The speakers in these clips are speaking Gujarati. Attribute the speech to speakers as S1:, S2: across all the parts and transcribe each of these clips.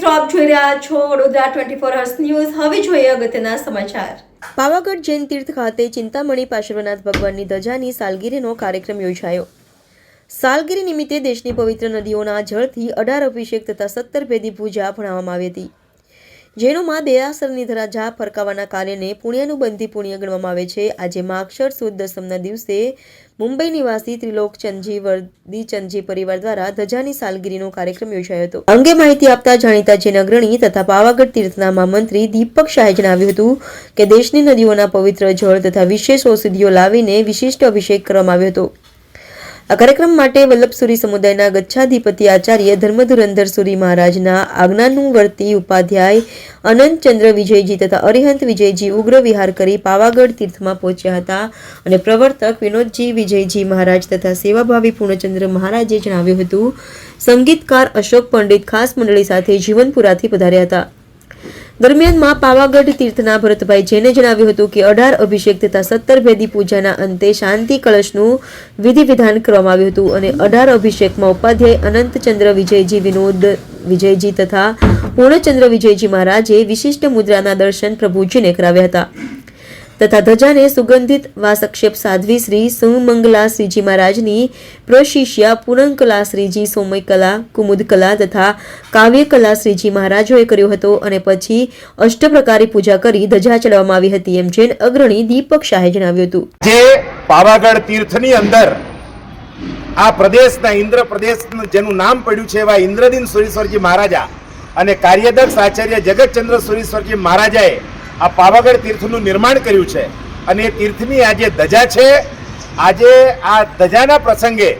S1: મિત્રો જોઈ રહ્યા છો Vadodara twenty four hours news હવે જોઈએ અગત્યના સમાચાર. પાવાગઢ જૈન તીર્થ ખાતે ચિંતામણી પાર્શ્વનાથ ભગવાનની ધજાની સાલગીરીનો કાર્યક્રમ યોજાયો. સાલગીરી નિમિત્તે દેશની પવિત્ર નદીઓના જળથી અઢાર અભિષેક તથા સત્તર ભેદી પૂજા ભણાવવામાં આવી હતી. જૈનોમાં દેરાસરની ધરાજા ફરકાવાના કાર્યને પુણ્યાનુબંધી પુણ્ય ગણવામાં આવે છે. આજે માક્ષર સુદ દસમના દિવસે મુંબઈ નિવાસી ત્રિલોકચંદજી વર્દીચંદજી પરિવાર દ્વારા ધજાની સાલગીરીનો કાર્યક્રમ યોજાયો હતો. અંગે માહિતી આપતા જાણીતા જૈન અગ્રણી તથા પાવાગઢ તીર્થના મહામંત્રી દીપક શાહે જણાવ્યું હતું કે દેશની નદીઓના પવિત્ર જળ તથા વિશેષ ઔષધિઓ લાવીને વિશિષ્ટ અભિષેક કરવામાં આવ્યો હતો. આ કાર્યક્રમ માટે વલ્લભસુરી સમુદાયના ગચ્છાધિપતિ આચાર્ય ધર્મધુરંધર સુરી મહારાજના આજ્ઞાનુવર્તી ઉપાધ્યાય અનંતચંદ્ર વિજયજી તથા અરિહંત વિજયજી ઉગ્ર વિહાર કરી પાવાગઢ તીર્થમાં પહોંચ્યા હતા અને પ્રવર્તક વિનોદજી વિજયજી મહારાજ તથા સેવાભાવી પૂર્ણચંદ્ર મહારાજે જણાવ્યું હતું, સંગીતકાર અશોક પંડિત ખાસ મંડળી સાથે જીવનપુરાથી પધાર્યા હતા. દરમિયાનમાં પાવાગઢ તીર્થના ભરતભાઈ જૈને જણાવ્યું હતું કે અઢાર અભિષેક તથા સત્તર ભેદી પૂજાના અંતે શાંતિ કળશનું વિધિ વિધાન કરવામાં આવ્યું હતું અને અઢાર અભિષેકમાં ઉપાધ્યાય અનંતચંદ્ર વિજયજી વિનોદ વિજયજી તથા પૂર્ણચંદ્ર વિજયજી મહારાજે વિશિષ્ટ મુદ્રાના દર્શન પ્રભુજીને કરાવ્યા હતા. તથા ધજાને સુગંધિત વાસક્ષેપ સાધ્વી શ્રી સુમંગલા શ્રીજી મહારાજની પ્રશિષ્યા પૂરંકલા શ્રીજી સોમયકલા કુમુદકલા તથા કાવ્યકલા શ્રીજી મહારાજોએ કર્યો હતો અને પછી અષ્ટપ્રકારી પૂજા કરી ધજા ચડાવવામાં આવી હતી એમ જૈન અગ્રણી દીપક શાહે જણાવ્યું હતું.
S2: જે પાવાગઢ તીર્થની અંદર આ પ્રદેશના ઇન્દ્ર પ્રદેશ જેનું નામ પડ્યું છે એવા ઇન્દ્રદીન સુરેશ્વરજી મહારાજા અને કાર્યદક્ષ આચાર્ય જગતચંદ્ર સુરેશ્વરજી મહારાજાએ આ પાવાગઢ તીર્થનું નિર્માણ કર્યું છે. અને એ તીર્થની આજે ધજા છે, આજે આ ધજાના પ્રસંગે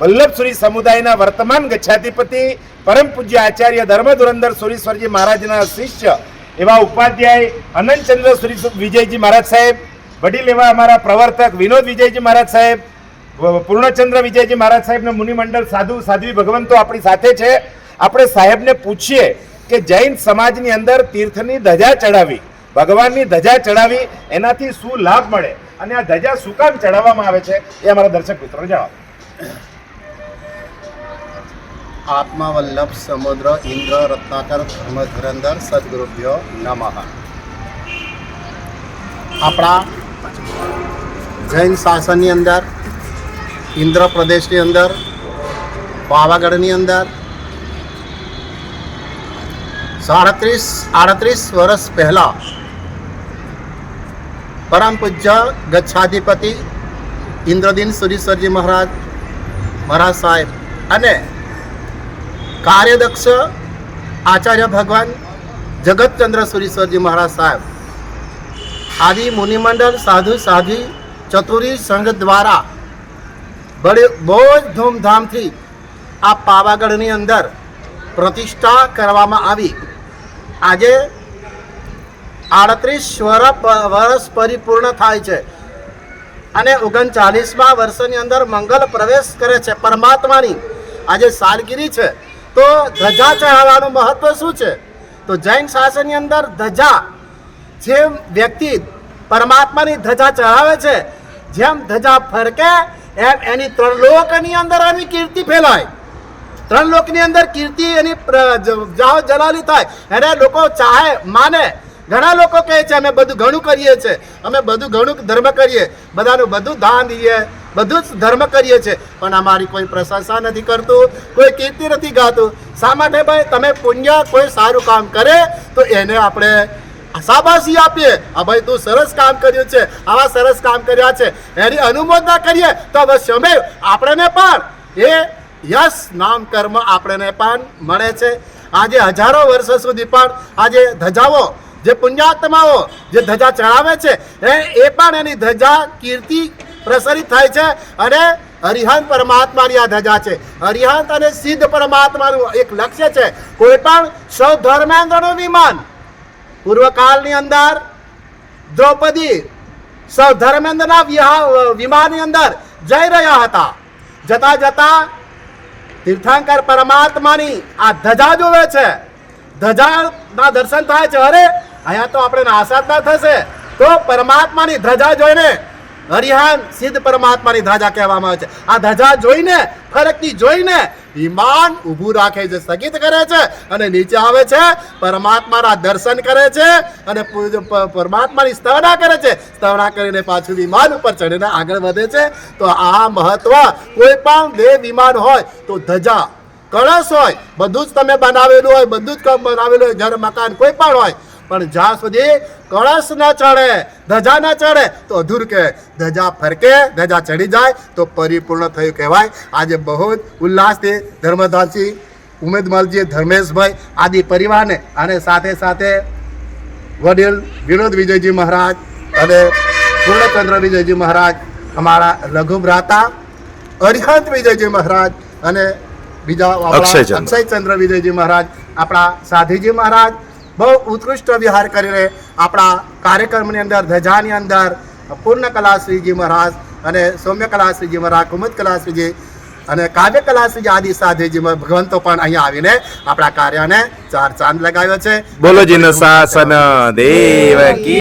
S2: વલ્લભસુરી સમુદાયના વર્તમાન ગચ્છાધિપતિ પરમ પૂજ્ય આચાર્ય ધર્મધુરંદર સુરેશ્વરજી મહારાજના શિષ્ય એવા ઉપાધ્યાય અનંતચંદ્ર સુરી વિજયજી મહારાજ સાહેબ, વડીલ એવા અમારા પ્રવર્તક વિનોદ વિજયજી મહારાજ સાહેબ પૂર્ણચંદ્ર વિજયજી મહારાજ સાહેબને મુનિમંડળ સાધુ સાધ્વી ભગવંતો આપણી સાથે છે. આપણે સાહેબને પૂછીએ કે જૈન સમાજની અંદર તીર્થની ધજા ચડાવી. ભગવાનની ધજા ચડાવી એનાથી શું લાભ મળે? અને આ ધજા શું કામ ચડાવવામાં આવે છે? એ અમારા દર્શક મિત્રો જણાવો.
S3: આત્મવલ્લભ સમુદ્ર ઇન્દ્ર રત્નાકર ધર્મધુરંદર સદગુરુભ્યો નમઃ. આપણા જૈન શાસનની અંદર, ઇન્દ્ર પ્રદેશની અંદર, પાવાગઢની અંદર, સાડત્રીસ, આડત્રીસ વર્ષ પહેલાં પરમ પૂજ્ય ગચ્છાધિપતિ ઇન્દ્રદીન સુરીશ્વરજી મહારાજ મહારાજ સાહેબ અને કાર્યદક્ષ આચાર્ય ભગવાન જગતચંદ્ર સુરીશ્વરજી મહારાજ સાહેબ આદિ મુનિમંડળ સાધુ સાધી ચતુરી સંઘ દ્વારા બડે બહુ જ ધૂમધામથી આ પાવાગઢની અંદર પ્રતિષ્ઠા કરવામાં આવી આજે આડત્રીસ વર્ષ પરિપૂર્ણ થાય છે. અને ઓગણચાલીસમાં વર્ષની અંદર મંગલ પ્રવેશ કરે છે પરમાત્માની. આજે સાલગીરી છે. તો ધજા ચઢાવવાનું મહત્વ શું છે? તો જૈન શાસનની અંદર ધજા, જે વ્યક્તિ પરમાત્માની ધજા ચઢાવે છે, જેમ ધજા ફરકે, એમ એની ત્રણ લોકની અંદર એની કીર્તિ ફેલાય. ત્રણ લોકની અંદર કીર્તિ એની જલાલી થાય. એને લોકો ચાહે, માને ઘણા લોકો કહે છે, અમે બધું ઘણું કરીએ છીએ. અમે બધું ઘણું ધર્મ કરીએ. બધાનું બધું દાન દઈએ, બધું જ ધર્મ કરીએ છીએ. પણ અમારી કોઈ પ્રશંસા નથી કરતું, કોઈ કીર્તિ નથી ગાતું. શા માટે ભાઈ? તમે પુણ્ય કોઈ સારું કામ કરે, તો એને આપણે શાબાશી આપીએ. આ ભાઈ તું સરસ કામ કર્યું છે, આવા સરસ કામ કર્યા છે. એની અનુમોદના કરીએ, તો અવશ્ય અમે આપણને પણ એ યશ નામ કર્મ આપણને પણ મળે છે. આજે હજારો વર્ષો સુધી પણ આજે ધજાઓ જે પુણ્યાત્માઓ જે ધજા ચડાવે છે, એ પણ એની ધજા કીર્તિ પ્રસરિત થાય છે અને હરિહંત પરમાત્માની આ ધજા છે. હરિહંત અને સિદ્ધ પરમાત્માનું એક લક્ષ્ય છે. કોઈ પણ સૌ ધર્મેન્દ્રનું વિમાન પૂર્વકાળની અંદર, દ્રૌપદી સૌ ધર્મેન્દ્રના વિમાનની અંદર જઈ રહ્યા હતા. જતા જતા તીર્થંકર પરમાત્માની આ ધજા જોવે છે. ધજાના દર્શન થાય છે, અરે, અહીંયા તો આપણે નાસાદના થશે. તો પરમાત્માની ધજા જોઈને હરિહાન સિદ્ધ પરમાત્માની ધજા કહેવામાં આવે છે. આ ધજા જોઈને, ફરકથી જોઈને વિમાન ઊભું રાખે છે, સ્થગિત કરે છે અને નીચે આવે છે, પરમાત્માના દર્શન કરે છે અને પરમાત્માની સ્તવના કરે છે. સ્તવના કરીને પાછું વિમાન ઉપર ચડીને આગળ વધે છે. તો આ મહત્વ કોઈ પણ દેહ વિમાન હોય તો ધજા કળશ હોય, બધું જ તમે બનાવેલું હોય, બધું જ બનાવેલું હોય ઘર મકાન કોઈ પણ હોય, પણ જ્યાં સુધી કળશ ન ચડે, ધજા ન ચડે, તો અધૂર કે ધજા ફરકે, ધજા ચડી જાય, તો પરિપૂર્ણ થયું કહેવાય. આજે બહુ જ ઉલ્લાસથી ધર્મદાસજી, ઉમેદમલજી, ધર્મેશભાઈ, આદિ પરિવારને અને સાથે સાથે વડીલ વિનોદ વિજયજી મહારાજ અને પૂર્ણચંદ્ર વિજયજી મહારાજ, અમારા લઘુભ્રાતા અરિહંત વિજયજી મહારાજ અને બીજા અક્ષયચંદ્ર. વિજયજી મહારાજ આપણા સાધીજી મહારાજ બહુ ઉત્કૃષ્ટ વિહાર કરીને આપણા કાર્યક્રમની અંદર ધજાની અંદર પૂર્ણ કલાશ્રીજી મહારાજ અને સૌમ્ય કલાશ્રીજી મહારાજ કુમુદ કલાશ્રીજી અને કાવ્ય કલાશ્રીજી આદિ સાધીજી ભગવંતો પણ અહીંયા આવીને આપણા કાર્યને ચાર ચાંદ લગાવ્યો છે
S2: બોલો જીન શાસન દેવ કી